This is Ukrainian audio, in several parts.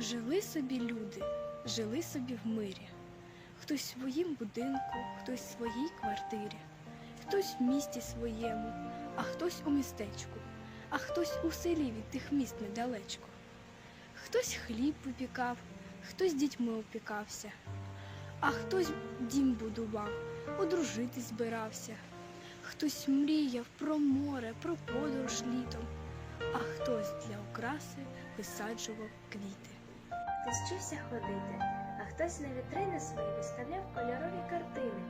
Жили собі люди, жили собі в мирі. Хтось в своїм будинку, хтось в своїй квартирі, хтось в місті своєму, а хтось у містечку, а хтось у селі від тих міст недалечко. Хтось хліб випікав, хтось дітьми опікався, а хтось дім будував, одружитись збирався. Хтось мріяв про море, про подорож літом, а хтось для окраси висаджував квіти. Хтось вчився ходити, а хтось на вітрини свої виставляв кольорові картини.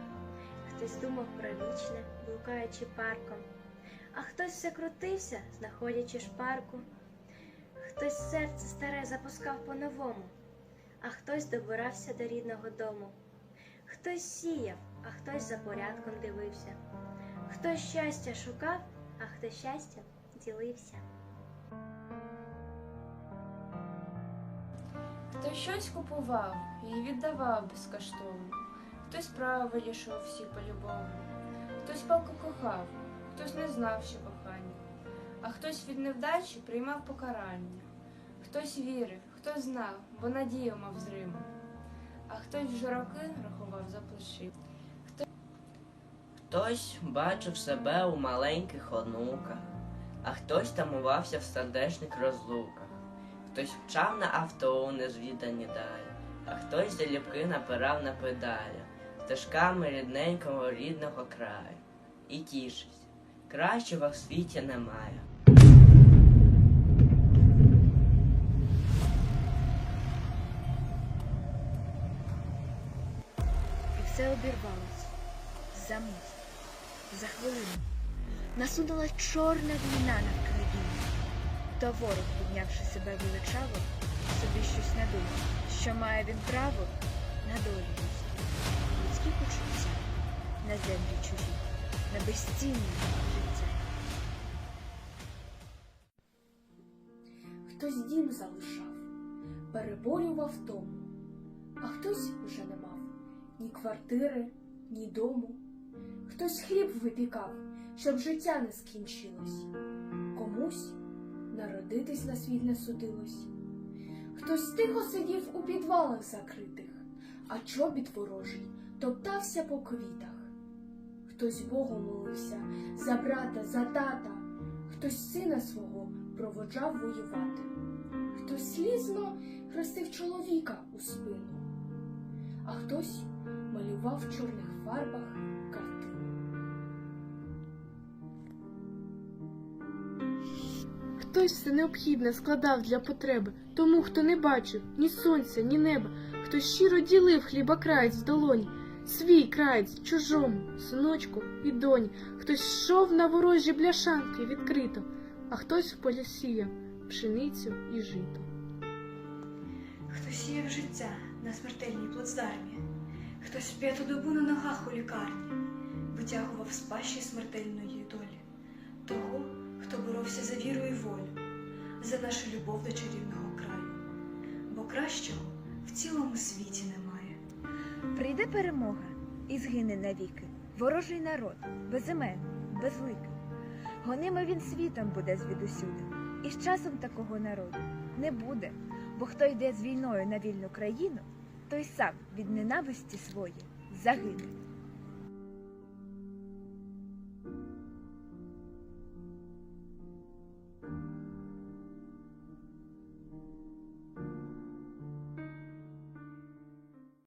Хтось думав про вічне, блукаючи парком, а хтось все крутився, знаходячи шпарку. Хтось серце старе запускав по-новому, а хтось добирався до рідного дому. Хтось сіяв, а хтось за порядком дивився. Хтось щастя шукав, а хто щастям ділився. Хтось щось купував і віддавав безкоштовно, хтось право вирішував всі полюбовно, хтось палко кохав, хтось не знав, що кохання, а хтось від невдачі приймав покарання, хтось вірив, хтось знав, бо надію мав зриму, а хтось вже роки рахував за плечі. Хтось бачив себе у маленьких онуках, а хтось тамувався в сердечних розлуках, хтось вчав на авто у незвідані далі, а хтось залюбки напирав на педалі стежками рідненького рідного краю. І тішився, кращого в світі немає. І все обірвалось за мить, за хвилину. Насунула чорна війна над То ворог, піднявши себе величаво, собі щось надумав, що має він право на долю людську, людські почуття, на землі чужі, на безцінне життя. Хтось дім залишав, переборював тому, а хтось вже не мав ні квартири, ні дому. Хтось хліб випікав, щоб життя не скінчилось. Комусь народитись на світ не судилось. Хтось тихо сидів у підвалах закритих, а чобіт ворожий топтався по квітах. Хтось Богу молився за брата, за тата, хтось сина свого проводжав воювати, хтось слізно хрестив чоловіка у спину, а хтось малював в чорних фарбах Хтось все необхідне складав для потреби, тому хто не бачив ні сонця, ні неба, хто щиро ділив хліба краєць з долоні, свій краєць чужому, синочку і доні, хтось йшов на ворожі бляшанки відкрито, а хтось в полі сіяв пшеницю і жито. Хтось сіяв життя на смертельній плацдармі, хтось п'яту добу на ногах у лікарні витягував з пащі смертельної долі за нашу любов до чарівного краю, бо кращого в цілому світі немає. Прийде перемога і згине навіки ворожий народ, безімен, безликий. Гонима він світом буде звідусюди, і з часом такого народу не буде, бо хто йде з війною на вільну країну, той сам від ненависті своєї загине.